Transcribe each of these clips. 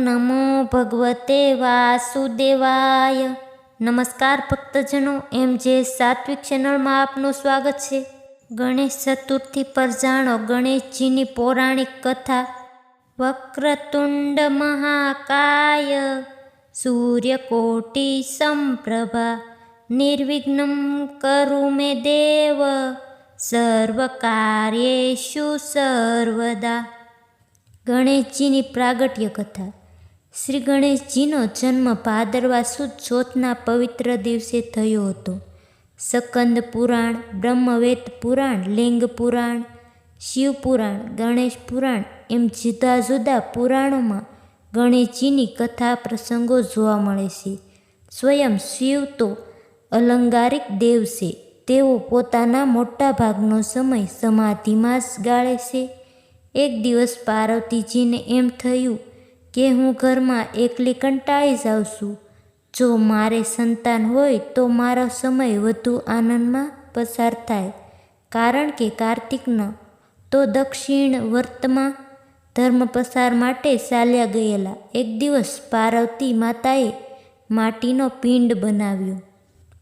નમો ભગવતે વાસુદેવાય નમસ્કાર ભક્તજનો એમ જે સાત્વિક ચેનલમાં આપનું સ્વાગત છે. ગણેશ ચતુર્થી પર જાણો, ગણેશજીની પૌરાણિક કથા. વક્રતુંડ મહાકાય, સૂર્યકોટી સંપ્રભા, નિર્વિઘ્નમ કરુ મે દેવ સર્વકાર્યેષુ સર્વદા. ગણેશજીની પ્રાગટ્ય કથા. શ્રી ગણેશજીનો જન્મ ભાદરવા સુદ ચોથના પવિત્ર દિવસે થયો હતો. સ્કંદ પુરાણ, બ્રહ્મવેદ પુરાણ, લિંગ પુરાણ, શિવ પુરાણ, ગણેશ પુરાણ એમ જુદા જુદા પુરાણોમાં ગણેશજીની કથા પ્રસંગો જોવા મળે છે. સ્વયં શિવ તો અલંકારિક દેવ છે તેઓ પોતાના મોટા ભાગનો સમય સમાધિમાં ગાળે છે. એક દિવસ પાર્વતીજીને એમ થયું કે હું ઘરમાં એકલી કંટાળી જાઉં છું. જો મારે સંતાન હોય તો મારો સમય વધુ આનંદમાં પસાર થાય. કારણ કે કાર્તિકનો તો દક્ષિણ વર્તમાં ધર્મ પસાર માટે ચાલ્યા ગયેલા એક દિવસ પાર્વતી માતાએ માટીનો પિંડ બનાવ્યો.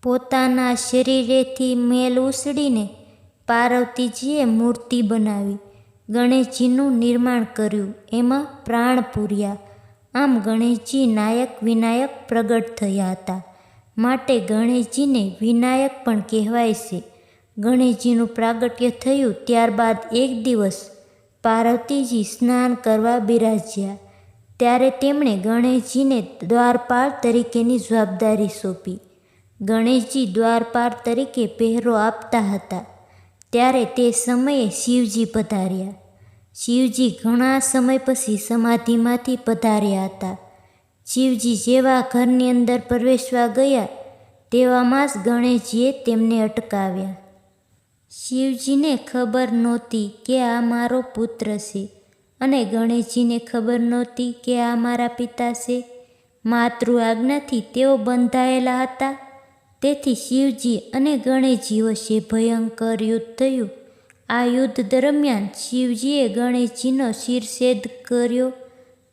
પોતાના શરીરેથી મેલ ઉછળીને પાર્વતીજીએ મૂર્તિ બનાવી. ગણેશજીનું નિર્માણ કર્યું. એમાં પ્રાણ પૂર્યા. આમ ગણેશજી નાયક વિનાયક પ્રગટ થયા હતા. માટે ગણેશજીને વિનાયક પણ કહેવાય છે. ગણેશજીનું પ્રાગટ્ય થયું ત્યારબાદ એક દિવસ પાર્વતીજી સ્નાન કરવા બિરાજ્યા. ત્યારે તેમણે ગણેશજીને દ્વારપાળ તરીકેની જવાબદારી સોંપી. ગણેશજી દ્વારપાળ તરીકે પહેરો આપતા હતા. ત્યારે તે સમયે શિવજી પધાર્યા. શિવજી ઘણા સમય પછી સમાધિમાંથી પધાર્યા હતા. શિવજી જેવા ઘરની અંદર પ્રવેશવા ગયા, તેવામાં જ ગણેશજીએ તેમને અટકાવ્યા. શિવજીને ખબર નહોતી કે આ મારો પુત્ર છે અને ગણેશજીને ખબર નહોતી કે આ મારા પિતા છે. માતૃ આજ્ઞાથી તેઓ બંધાયેલા હતા. તેથી શિવજી અને ગણેશજી વચ્ચે ભયંકર યુદ્ધ થયું. આ યુદ્ધ દરમિયાન શિવજીએ ગણેશજીનો શિરછેદ કર્યો.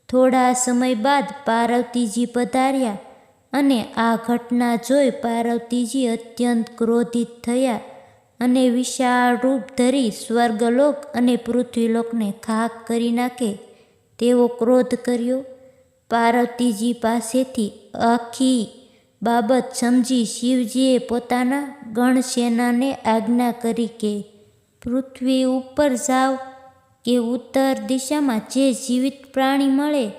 થોડા સમય બાદ પાર્વતીજી પધાર્યા અને આ ઘટના જોઈ પાર્વતીજી અત્યંત ક્રોધિત થયા અને વિશાળ રૂપ ધરી સ્વર્ગલોક અને પૃથ્વીલોકને ખાક કરી નાખે તેવો ક્રોધ કર્યો. પાર્વતીજી પાસેથી આખી બાબત સમજી શિવજીએ પોતાના ગણસેનાને આજ્ઞા કરી કે પૃથ્વી ઉપર જાઓ કે ઉત્તર દિશામાં જે જીવિત પ્રાણી મળે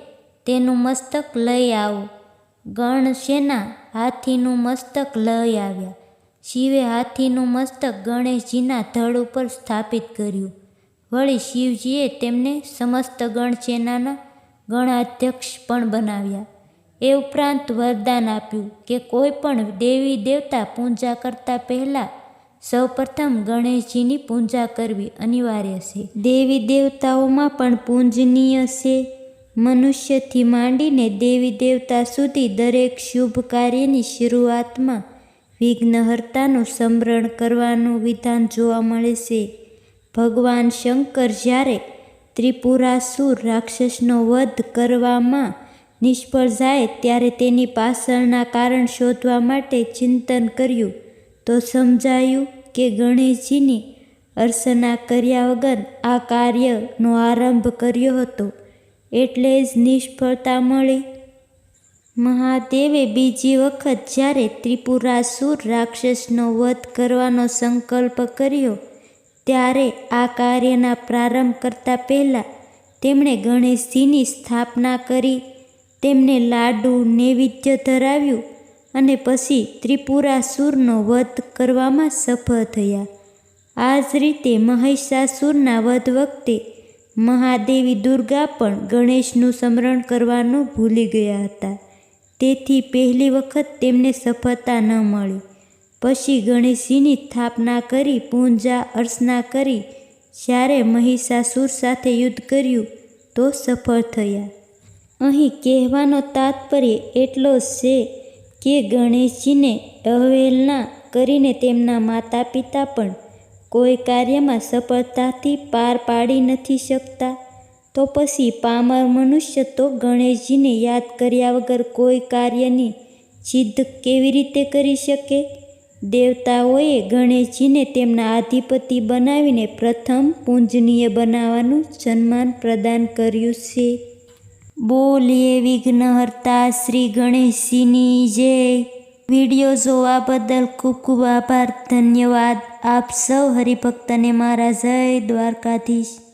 તેનું મસ્તક લઈ આવો. ગણસેના હાથીનું મસ્તક લઈ આવ્યા. શિવે હાથીનું મસ્તક ગણેશજીના ધડ ઉપર સ્થાપિત કર્યું. વળી શિવજીએ તેમને સમસ્ત ગણસેનાના ગણાધ્યક્ષ પણ બનાવ્યા. એ ઉપરાંત વરદાન આપ્યું કે કોઈ પણ દેવી દેવતા પૂજા કરતા પહેલાં સૌપ્રથમ ગણેશજીની પૂજા કરવી અનિવાર્ય છે. દેવી દેવતાઓમાં પણ પૂજનીય છે. મનુષ્યથી માંડીને દેવી દેવતા સુધી દરેક શુભ કાર્યની શરૂઆતમાં વિઘ્નહર્તાનું સ્મરણ કરવાનું વિધાન જોવા મળે છે. ભગવાન શંકર જ્યારે ત્રિપુરાસુર રાક્ષસનો વધ કરવામાં નિષ્ફળ જાય ત્યારે તેની પાછળના કારણ શોધવા માટે ચિંતન કર્યું તો સમજાયું કે ગણેશજીની અર્ચના કર્યા વગર આ કાર્યનો આરંભ કર્યો હતો. એટલે જ નિષ્ફળતા મળી. મહાદેવે બીજી વખત જ્યારે ત્રિપુરાસુર રાક્ષસનો વધ કરવાનો સંકલ્પ કર્યો, ત્યારે આ કાર્યના પ્રારંભ કરતા પહેલાં તેમણે ગણેશજીની સ્થાપના કરી તેમને લાડુ નૈવેદ્ય ધરાવ્યું અને પછી ત્રિપુરાસુરનો વધ કરવામાં સફળ થયા. આ જ રીતે મહિષાસુરના વધ વખતે મહાદેવી દુર્ગા પણ ગણેશનું સ્મરણ કરવાનું ભૂલી ગયા હતા. તેથી પહેલી વખત તેમને સફળતા ન મળી. પછી ગણેશજીની સ્થાપના કરી, પૂજા અર્ચના કરી, જ્યારે મહિષાસુર સાથે યુદ્ધ કર્યું તો સફળ થયા. અહીં કહેવાનો તાત્પર્ય એટલો છે કે ગણેશજીને અવહેલના કરીને તેમના માતા પિતા પણ કોઈ કાર્યમાં સફળતાથી પાર પાડી નથી શકતા. તો પછી પામર મનુષ્ય તો ગણેશજીને યાદ કર્યા વગર કોઈ કાર્યની સિદ્ધ કેવી રીતે કરી શકે? દેવતાઓએ ગણેશજીને તેમના અધિપતિ બનાવીને પ્રથમ પૂજનીય બનાવવાનું સન્માન પ્રદાન કર્યું છે. બોલીએ વિઘ્નહર્તા શ્રી ગણેશજીની જય. વીડિયો જોવા બદલ ખૂબ ખૂબ આભાર, ધન્યવાદ. આપ સૌ હરિભક્તને મારા જય દ્વારકાધીશ.